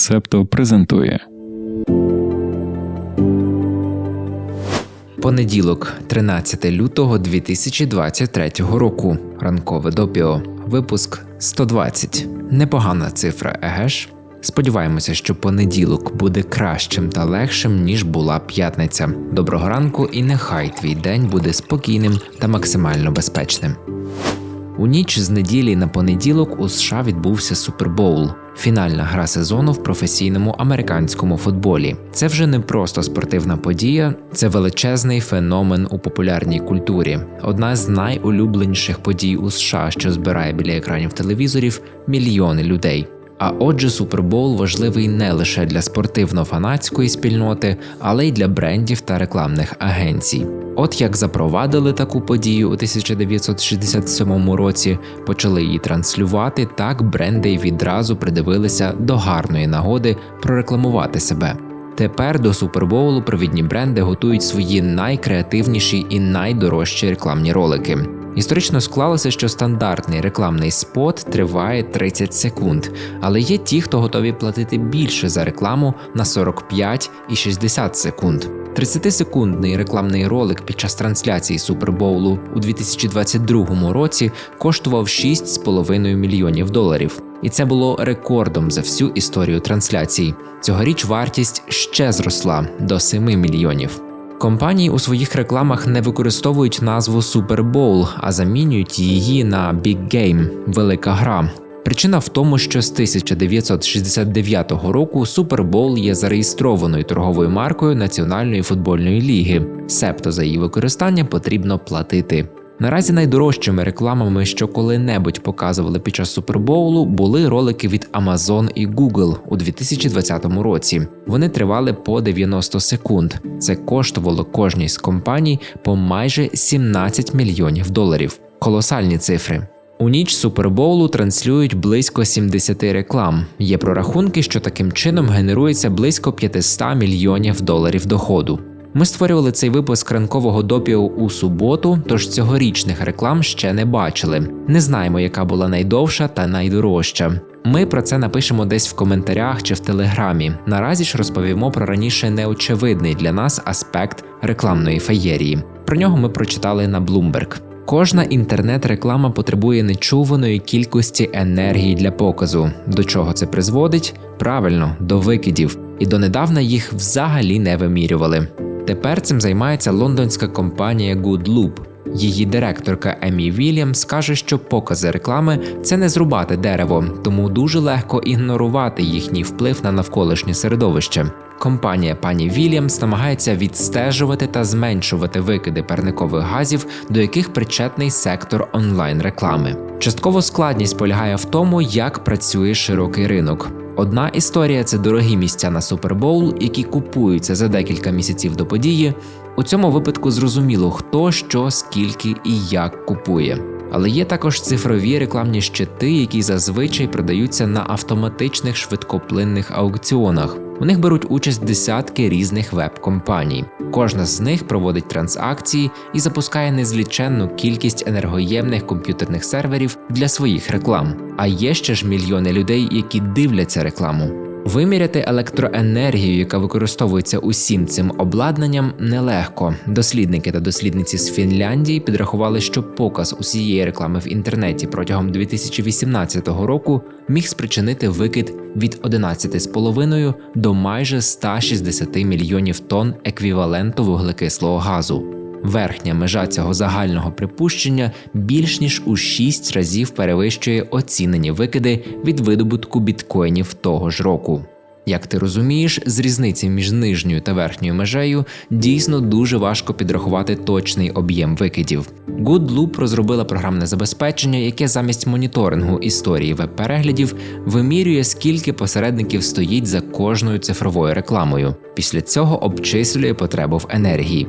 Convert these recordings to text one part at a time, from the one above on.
Септо презентує Понеділок, 13 лютого 2023 року. Ранкове допіо. Випуск 120. Непогана цифра, еге ж? Сподіваємося, що понеділок буде кращим та легшим, ніж була п'ятниця. Доброго ранку, і нехай твій день буде спокійним та максимально безпечним. У ніч з неділі на понеділок у США відбувся Супербоул фінальна гра сезону в професійному американському футболі. Це вже не просто спортивна подія, це величезний феномен у популярній культурі. Одна з найулюбленіших подій у США, що збирає біля екранів телевізорів мільйони людей. А отже, Супербоул важливий не лише для спортивно-фанатської спільноти, але й для брендів та рекламних агенцій. От як запровадили таку подію у 1967 році, почали її транслювати, так бренди відразу придивилися до гарної нагоди прорекламувати себе. Тепер до супербоулу провідні бренди готують свої найкреативніші і найдорожчі рекламні ролики. Історично склалося, що стандартний рекламний спот триває 30 секунд, але є ті, хто готові платити більше за рекламу на 45 і 60 секунд. 30-секундний рекламний ролик під час трансляції Супербоулу у 2022 році коштував 6,5 мільйонів доларів, і це було рекордом за всю історію трансляцій. Цьогоріч вартість ще зросла до 7 мільйонів. Компанії у своїх рекламах не використовують назву Super Bowl, а замінюють її на Big Game – велика гра. Причина в тому, що з 1969 року Bowl є зареєстрованою торговою маркою Національної футбольної ліги, себто за її використання потрібно платити. Наразі найдорожчими рекламами, що коли-небудь показували під час супербоулу, були ролики від Amazon і Google у 2020 році. Вони тривали по 90 секунд. Це коштувало кожній з компаній по майже 17 мільйонів доларів. Колосальні цифри. У ніч супербоулу транслюють близько 70 реклам. Є прорахунки, що таким чином генерується близько 500 мільйонів доларів доходу. Ми створювали цей випуск ранкового допіо у суботу, тож цьогорічних реклам ще не бачили. Не знаємо, яка була найдовша та найдорожча. Ми про це напишемо десь в коментарях чи в телеграмі. Наразі ж розповімо про раніше неочевидний для нас аспект рекламної феєрії. Про нього ми прочитали на Bloomberg. Кожна інтернет-реклама потребує нечуваної кількості енергії для показу. До чого це призводить? Правильно, до викидів, і донедавна їх взагалі не вимірювали. Тепер цим займається лондонська компанія GoodLoop. Її директорка Емі Вільямс каже, що покази реклами це не зрубати дерево, тому дуже легко ігнорувати їхній вплив на навколишнє середовище. Компанія пані Вільямс намагається відстежувати та зменшувати викиди парникових газів, до яких причетний сектор онлайн реклами. Частково складність полягає в тому, як працює широкий ринок. Одна історія це дорогі місця на Супербоул, які купуються за декілька місяців до події. У цьому випадку зрозуміло, хто що, скільки і як купує. Але є також цифрові рекламні щити, які зазвичай продаються на автоматичних швидкоплинних аукціонах. У них беруть участь десятки різних веб-компаній. Кожна з них проводить транзакції і запускає незліченну кількість енергоємних комп'ютерних серверів для своїх реклам. А є ще ж мільйони людей, які дивляться рекламу. Виміряти електроенергію, яка використовується усім цим обладнанням, нелегко. Дослідники та дослідниці з Фінляндії підрахували, що показ усієї реклами в інтернеті протягом 2018 року міг спричинити викид від 11,5 до майже 160 мільйонів тонн еквіваленту вуглекислого газу. Верхня межа цього загального припущення більш ніж у 6 разів перевищує оцінені викиди від видобутку біткоїнів того ж року. Як ти розумієш, з різниці між нижньою та верхньою межею дійсно дуже важко підрахувати точний об'єм викидів. GoodLoop розробила програмне забезпечення, яке замість моніторингу історії веб-переглядів вимірює, скільки посередників стоїть за кожною цифровою рекламою. Після цього обчислює потребу в енергії.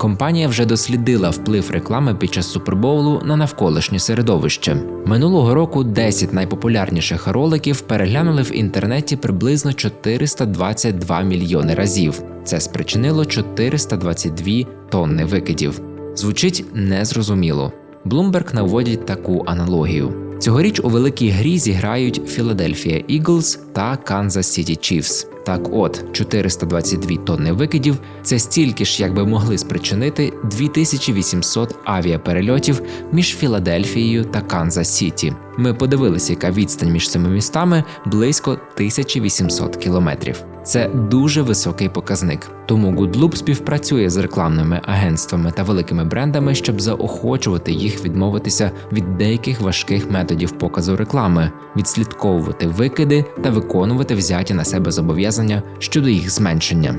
Компанія вже дослідила вплив реклами під час супербоулу на навколишнє середовище. Минулого року 10 найпопулярніших роликів переглянули в інтернеті приблизно 422 мільйони разів. Це спричинило 422 тонни викидів. Звучить незрозуміло. Bloomberg наводять таку аналогію. Цьогоріч у великій грі зіграють Філадельфія Eagles та Канзас Сіті Chiefs. Так, от 422 тонни викидів це стільки ж, як би могли спричинити 2800 авіаперельотів між Філадельфією та Канзас Сіті. Ми подивилися, яка відстань між цими містами близько 1800 кілометрів. Це дуже високий показник. Тому Goodloop співпрацює з рекламними агентствами та великими брендами, щоб заохочувати їх відмовитися від деяких важких методів показу реклами, відслідковувати викиди та виконувати взяті на себе зобов'язання щодо їх зменшення.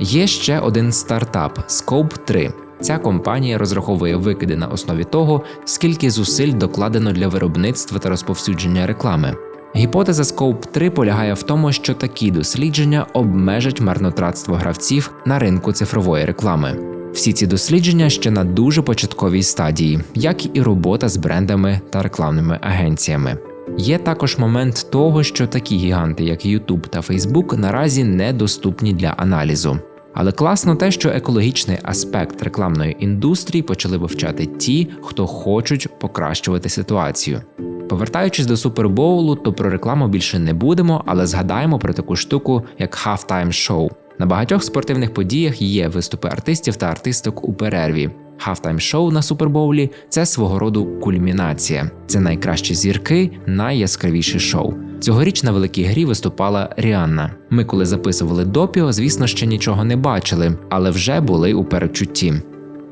Є ще один стартап Scope 3. Ця компанія розраховує викиди на основі того, скільки зусиль докладено для виробництва та розповсюдження реклами. Гіпотеза Scope 3 полягає в тому, що такі дослідження обмежать марнотратство гравців на ринку цифрової реклами. Всі ці дослідження ще на дуже початковій стадії, як і робота з брендами та рекламними агенціями. Є також момент того, що такі гіганти, як YouTube та Facebook, наразі недоступні для аналізу. Але класно те, що екологічний аспект рекламної індустрії почали вивчати ті, хто хочуть покращувати ситуацію. Повертаючись до супербоулу, то про рекламу більше не будемо, але згадаємо про таку штуку, як halftime show. На багатьох спортивних подіях є виступи артистів та артисток у перерві. Halftime шоу на супербоулі це свого роду кульмінація. Це найкращі зірки, найяскравіше шоу. Цьогоріч на великій грі виступала Ріанна. Ми, коли записували допіо, звісно, ще нічого не бачили, але вже були у передчутті.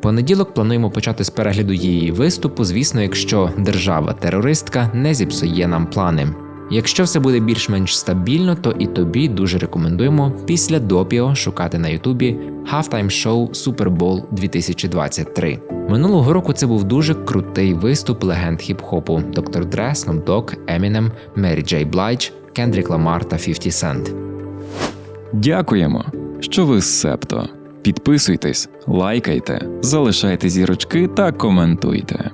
Понеділок плануємо почати з перегляду її виступу, звісно, якщо держава-терористка не зіпсує нам плани. Якщо все буде більш-менш стабільно, то і тобі дуже рекомендуємо після допіо шукати на Ютубі Halftime Show Super Bowl 2023. Минулого року це був дуже крутий виступ легенд хіп-хопу Dr. Dre, Snoop Dogg, Eminem, Mary J. Blige, Kendrick Lamar та 50 Cent. Дякуємо, що ви з Септо. Підписуйтесь, лайкайте, залишайте зірочки та коментуйте.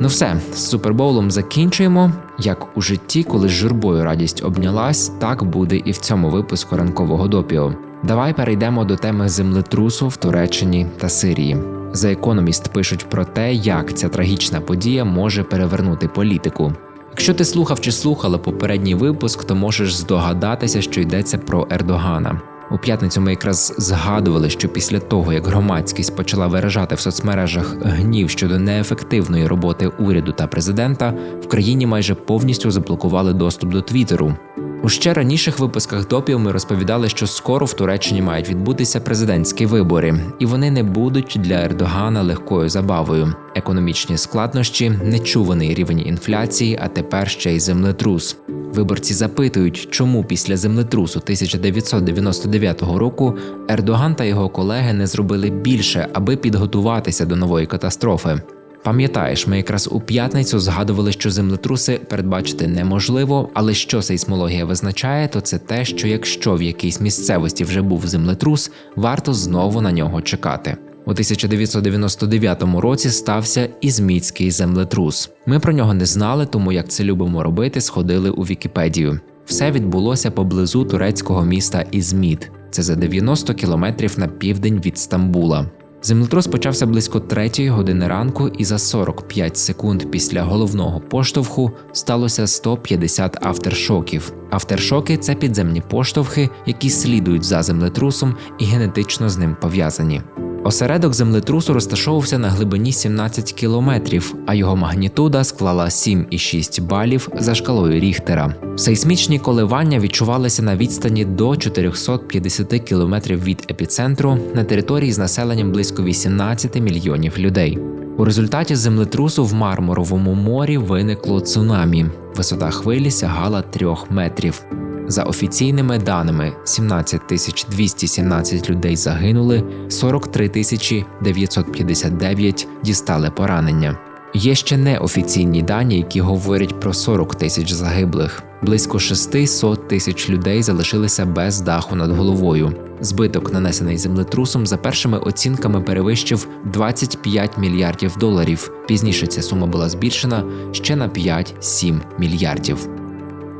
Ну все, з супербоулом закінчуємо. Як у житті, коли з журбою радість обнялась, так буде і в цьому випуску ранкового допіо. Давай перейдемо до теми землетрусу в Туреччині та Сирії. За економіст пишуть про те, як ця трагічна подія може перевернути політику. Якщо ти слухав чи слухала попередній випуск, то можеш здогадатися, що йдеться про Ердогана. У п'ятницю ми якраз згадували, що після того, як громадськість почала виражати в соцмережах гнів щодо неефективної роботи уряду та президента, в країні майже повністю заблокували доступ до Твіттеру. У ще раніших випусках допів ми розповідали, що скоро в Туреччині мають відбутися президентські вибори, і вони не будуть для Ердогана легкою забавою. Економічні складнощі, нечуваний рівень інфляції, а тепер ще й землетрус. Виборці запитують, чому після землетрусу 1999 року Ердоган та його колеги не зробили більше, аби підготуватися до нової катастрофи. Пам'ятаєш, ми якраз у п'ятницю згадували, що землетруси передбачити неможливо, але що сейсмологія визначає, то це те, що якщо в якійсь місцевості вже був землетрус, варто знову на нього чекати. У 1999 році стався ізміцький землетрус. Ми про нього не знали, тому як це любимо робити, сходили у Вікіпедію. Все відбулося поблизу турецького міста Ізміт. Це за 90 кілометрів на південь від Стамбула. Землетрус почався близько 3 години ранку, і за 45 секунд після головного поштовху сталося 150 автершоків. Автершоки це підземні поштовхи, які слідують за землетрусом і генетично з ним пов'язані. Осередок землетрусу розташовувався на глибині 17 кілометрів, а його магнітуда склала 7,6 балів за шкалою Ріхтера. Сейсмічні коливання відчувалися на відстані до 450 кілометрів від епіцентру на території з населенням близько 18 мільйонів людей. У результаті землетрусу в Мармуровому морі виникло цунамі. Висота хвилі сягала 3 метрів. За офіційними даними, 17 тисяч 217 людей загинули, 43 тисячі 959 дістали поранення. Є ще неофіційні дані, які говорять про 40 тисяч загиблих. Близько 600 тисяч людей залишилися без даху над головою. Збиток, нанесений землетрусом, за першими оцінками перевищив 25 мільярдів доларів. Пізніше ця сума була збільшена ще на 5-7 мільярдів.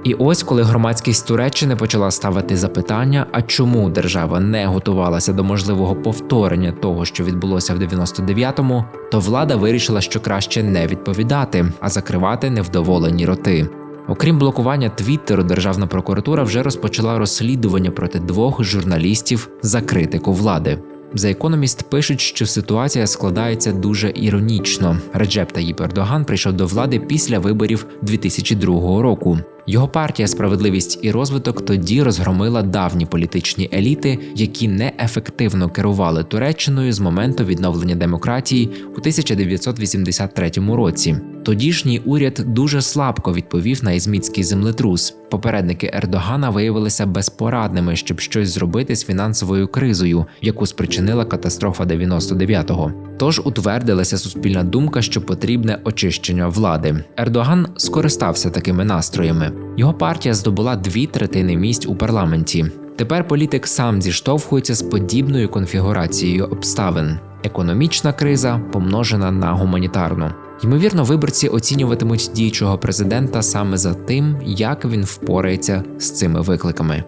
І ось коли громадськість Туреччини почала ставити запитання, а чому держава не готувалася до можливого повторення того, що відбулося в 99-му, то влада вирішила, що краще не відповідати, а закривати невдоволені роти. Окрім блокування Твіттеру, Державна прокуратура вже розпочала розслідування проти двох журналістів за критику влади. За економіст пишуть, що ситуація складається дуже іронічно. Реджеп Таїп Ердоган прийшов до влади після виборів 2002 року. Його партія Справедливість і розвиток тоді розгромила давні політичні еліти, які неефективно керували Туреччиною з моменту відновлення демократії у 1983 році. Тодішній уряд дуже слабко відповів на ізмітський землетрус. Попередники Ердогана виявилися безпорадними, щоб щось зробити з фінансовою кризою, яку спричинила катастрофа 99-го. Тож утвердилася суспільна думка, що потрібне очищення влади. Ердоган скористався такими настроями. Його партія здобула дві третини місць у парламенті. Тепер політик сам зіштовхується з подібною конфігурацією обставин. Економічна криза помножена на гуманітарну. Ймовірно, виборці оцінюватимуть діючого президента саме за тим, як він впорається з цими викликами.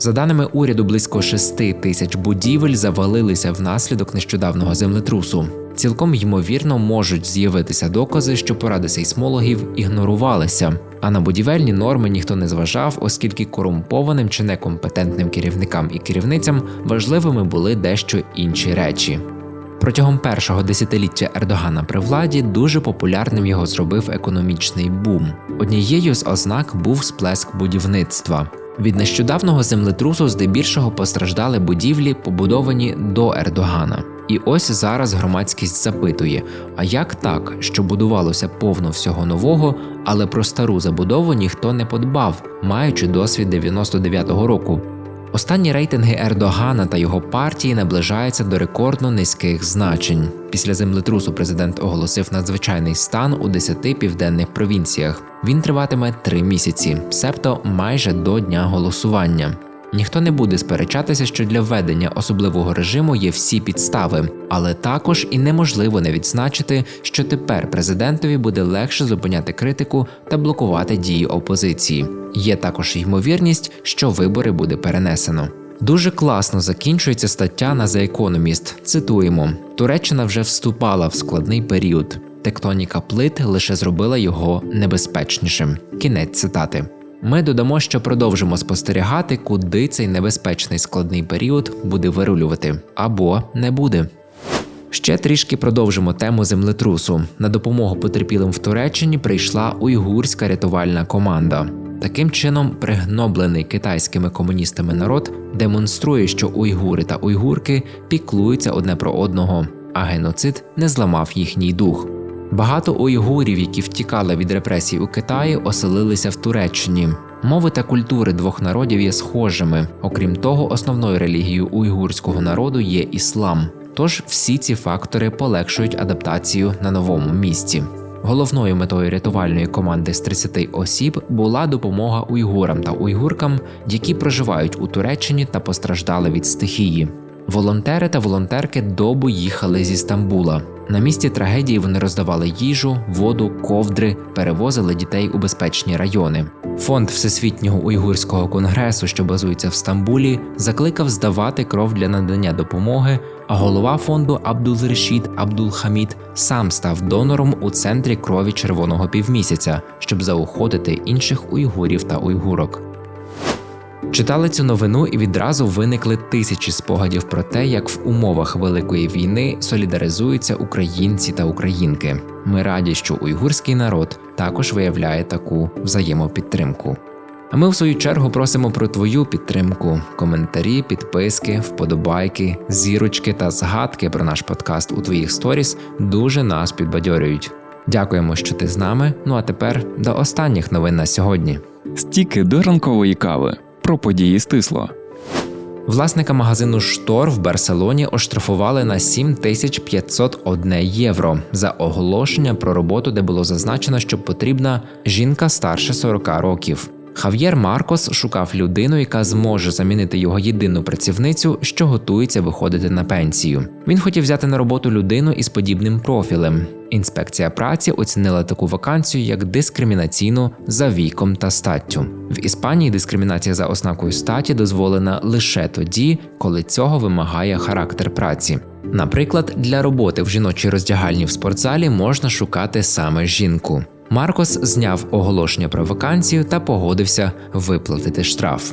За даними уряду, близько 6 тисяч будівель завалилися внаслідок нещодавнього землетрусу. Цілком ймовірно можуть з'явитися докази, що поради сейсмологів ігнорувалися, а на будівельні норми ніхто не зважав, оскільки корумпованим чи некомпетентним керівникам і керівницям важливими були дещо інші речі. Протягом першого десятиліття Ердогана при владі дуже популярним його зробив економічний бум. Однією з ознак був сплеск будівництва. Від нещодавнього землетрусу здебільшого постраждали будівлі, побудовані до Ердогана. І ось зараз громадськість запитує: а як так, що будувалося повно всього нового, але про стару забудову ніхто не подбав, маючи досвід 99-го року? Останні рейтинги Ердогана та його партії наближаються до рекордно низьких значень. Після землетрусу президент оголосив надзвичайний стан у 10 південних провінціях. Він триватиме три місяці, себто майже до дня голосування. Ніхто не буде сперечатися, що для введення особливого режиму є всі підстави, але також і неможливо не відзначити, що тепер президентові буде легше зупиняти критику та блокувати дії опозиції. Є також ймовірність, що вибори буде перенесено. Дуже класно закінчується стаття на The Economist. Цитуємо: Туреччина вже вступала в складний період. Тектоніка плит лише зробила його небезпечнішим. Кінець цитати. Ми додамо, що продовжимо спостерігати, куди цей небезпечний складний період буде вирулювати або не буде. Ще трішки продовжимо тему землетрусу. На допомогу потерпілим в Туреччині прийшла уйгурська рятувальна команда. Таким чином, пригноблений китайськими комуністами народ демонструє, що уйгури та уйгурки піклуються одне про одного, а геноцид не зламав їхній дух. Багато уйгурів, які втікали від репресій у Китаї, оселилися в Туреччині. Мови та культури двох народів є схожими. Окрім того, основною релігією уйгурського народу є іслам. Тож всі ці фактори полегшують адаптацію на новому місці. Головною метою рятувальної команди з 30 осіб була допомога уйгурам та уйгуркам, які проживають у Туреччині та постраждали від стихії. Волонтери та волонтерки добу їхали зі Стамбула. На місці трагедії вони роздавали їжу, воду, ковдри, перевозили дітей у безпечні райони. Фонд Всесвітнього уйгурського конгресу, що базується в Стамбулі, закликав здавати кров для надання допомоги. А голова фонду Абдул-Решід Абдул-Хамід сам став донором у центрі крові червоного півмісяця, щоб заохотити інших уйгурів та уйгурок. Читали цю новину і відразу виникли тисячі спогадів про те, як в умовах великої війни солідаризуються українці та українки. Ми раді, що уйгурський народ також виявляє таку взаємопідтримку. А ми, в свою чергу, просимо про твою підтримку: коментарі, підписки, вподобайки, зірочки та згадки про наш подкаст у твоїх сторіс дуже нас підбадьорюють. Дякуємо, що ти з нами. Ну а тепер до останніх новин на сьогодні. Стіки до ранкової кави. Про події стисло. Власника магазину Штор в Барселоні оштрафували на 7501 євро за оголошення про роботу, де було зазначено, що потрібна жінка старше 40 років. Хав'єр Маркос шукав людину, яка зможе замінити його єдину працівницю, що готується виходити на пенсію. Він хотів взяти на роботу людину із подібним профілем. Інспекція праці оцінила таку вакансію як дискримінаційну за віком та статтю. В Іспанії дискримінація за ознакою статі дозволена лише тоді, коли цього вимагає характер праці. Наприклад, для роботи в жіночій роздягальні в спортзалі можна шукати саме жінку. Маркос зняв оголошення про вакансію та погодився виплатити штраф.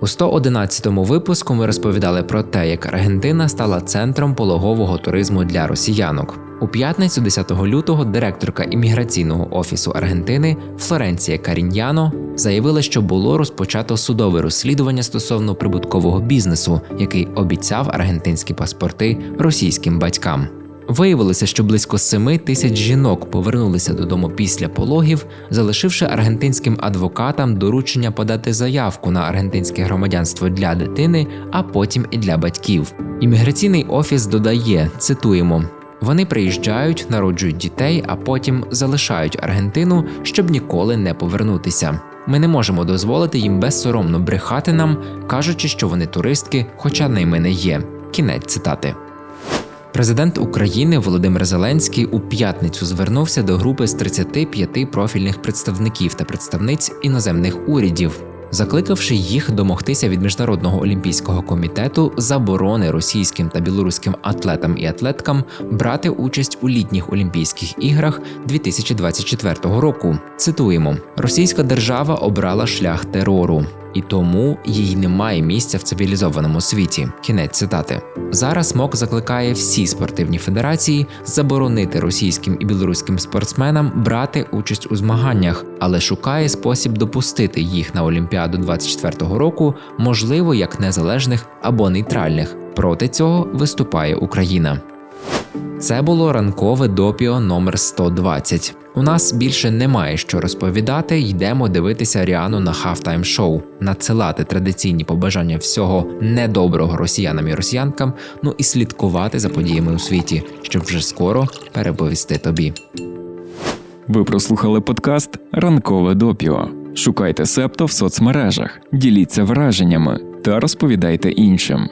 У 111-му випуску ми розповідали про те, як Аргентина стала центром пологового туризму для росіянок. У п'ятницю, 10 лютого, директорка імміграційного офісу Аргентини Флоренція Каріньяно заявила, що було розпочато судове розслідування стосовно прибуткового бізнесу, який обіцяв аргентинські паспорти російським батькам. Виявилося, що близько 7 тисяч жінок повернулися додому після пологів, залишивши аргентинським адвокатам доручення подати заявку на аргентинське громадянство для дитини, а потім і для батьків. Імміграційний офіс додає: цитуємо. Вони приїжджають, народжують дітей, а потім залишають Аргентину, щоб ніколи не повернутися. Ми не можемо дозволити їм безсоромно брехати нам, кажучи, що вони туристки, хоча ними не є. Кінець цитати. Президент України Володимир Зеленський у п'ятницю звернувся до групи з 35 профільних представників та представниць іноземних урядів, закликавши їх домогтися від міжнародного олімпійського комітету заборони російським та білоруським атлетам і атлеткам брати участь у літніх Олімпійських іграх 2024 року. Цитуємо: Російська держава обрала шлях терору. І тому їй немає місця в цивілізованому світі. Кінець цитати. Зараз МОК закликає всі спортивні федерації заборонити російським і білоруським спортсменам брати участь у змаганнях, але шукає спосіб допустити їх на Олімпіаду 24-го року, можливо, як незалежних або нейтральних. Проти цього виступає Україна. Це було ранкове допіо номер 120. У нас більше немає що розповідати. Йдемо дивитися Ріану на хафтайм шоу, надсилати традиційні побажання всього недоброго росіянам і росіянкам, ну і слідкувати за подіями у світі, щоб вже скоро переповісти тобі. Ви прослухали подкаст Ранкове допіо. Шукайте Септо в соцмережах, діліться враженнями та розповідайте іншим.